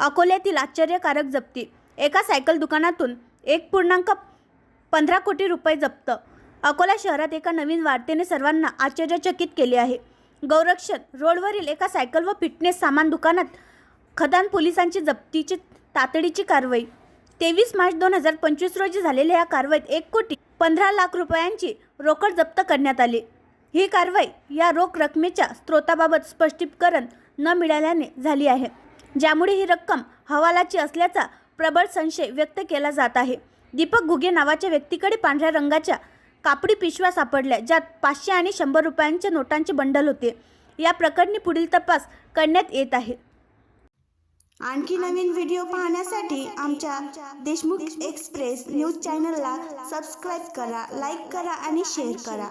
अकोल्यातील आश्चर्यकारक जप्ती. एका सायकल दुकानातून एक पूर्णांक पंधरा कोटी रुपये जप्त. अकोला शहरात एका नवीन वार्तेने सर्वांना आश्चर्यचकित केले आहे. गौरक्षण रोडवरील एका सायकल व फिटनेस सामान दुकानात खदान पोलिसांची जप्तीची तातडीची कारवाई. तेवीस मार्च दोन हजार पंचवीस रोजी झालेल्या या कारवाईत एक कोटी पंधरा लाख रुपयांची रोकड जप्त करण्यात आली. ही कारवाई या रोख रकमेच्या स्रोताबाबत स्पष्टीकरण न मिळाल्याने झाली आहे. ज्यामुळे ही रक्कम हवालाची असल्याचा प्रबळ संशय व्यक्त केला जात आहे. दीपक घुगे नावाच्या व्यक्तीकडे पांढऱ्या रंगाच्या कापडी पिशव्या सापडल्या ज्यात पाचशे आणि शंभर रुपयांच्या नोटांचे बंडल होते. या प्रकरणी पुढील तपास करण्यात येत आहे. आणखी नवीन व्हिडिओ पाहण्यासाठी आमच्या देशमुख एक्सप्रेस न्यूज चॅनलला सबस्क्राईब करा लाईक करा आणि शेअर करा.